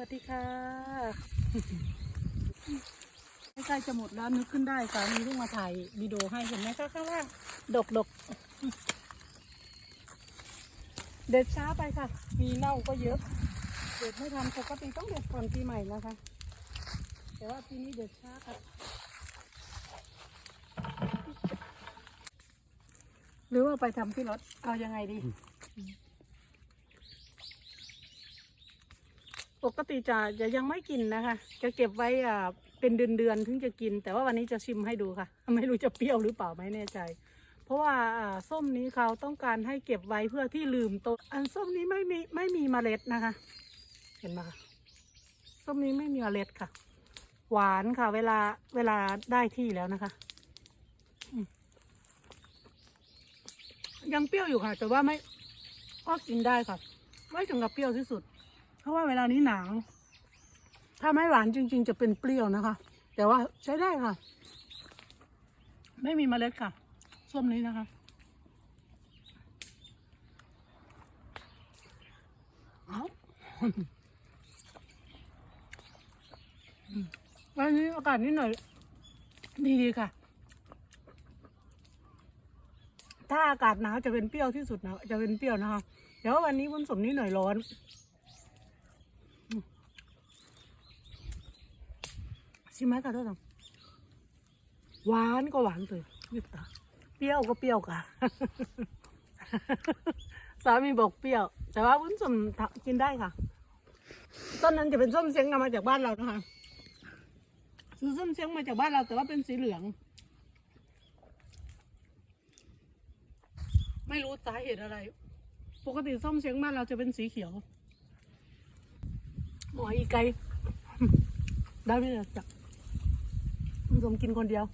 วัสดีค่ะใกล้จะหมดแล้วนึกขึ้นได้สามีเพิ่งมาถ่ายวิดีโอให้เห็นไหมคะข้างล่างดกดกเด็ดช้าไปค่ะ มีเน่าก็เยอะ เด็ดไม่ทันปกติต้องเด็ดก่อนปีใหม่นะคะ แต่ว่าปีนี้เด็ดช้าค่ะหรือว่าไปทำที่รถเอายังไงดี ปกติจะจะยังไม่กินนะคะ จะเก็บไว้อ่าเป็นเดือนเดือนถึงจะกิน แต่ว่าวันนี้จะชิมให้ดูค่ะ ไม่รู้จะเปรี้ยวหรือเปล่าไม่แน่ใจ เพราะว่าอ่าส้มนี้เขาต้องการให้เก็บไว้เพื่อที่ลืมโตวอันส้มนี้ไม่มีไม่มีเมล็ดนะคะ เห็นไหมคะส้มนี้ไม่มีเมล็ดค่ะ หวานค่ะ เวลาเวลาได้ที่แล้วนะคะยังเปรี้ยวอยู่ค่ะ แต่ว่าไม่ก็กินได้ค่ะ ไม่ถึงกับเปรี้ยวที่สุด เพราะว่าเวลานี้หนาวถ้าไม่หวานจริง ๆ จะเป็นเปรี้ยวนะคะ แต่ว่าใช้ได้ค่ะ ไม่มีเมล็ดค่ะ ส้มนี้นะคะเอาอืมวันนี้อากาศนิดหน่อย ดีๆค่ะ ถ้าอากาศหนาวจะเป็นเปรี้ยวที่สุดนะจะเป็นเปรี้ยวนะคะแต่ว่าวันนี้วุ้นสมนิดหน่อยร้อน ชิมไหมคะท่านผู้ชมหวานก็หวานเลยยิบตาเปรี้ยวก็เปรี้ยวค่ะสามีบอกเปรี้ยว แต่ว่าวุ้นส้มกินได้ค่ะ ต้นนั้นจะเป็นส้มเสียงนำมาจากบ้านเรานะคะซื้อส้มเสียงมาจากบ้านเรา แต่ว่าเป็นสีเหลือง ไม่รู้สาเหตุอะไร ปกติส้มเสียงบ้านเราจะเป็นสีเขียวหมออีไกได้ไหมเยจับ สมกินคนเดียว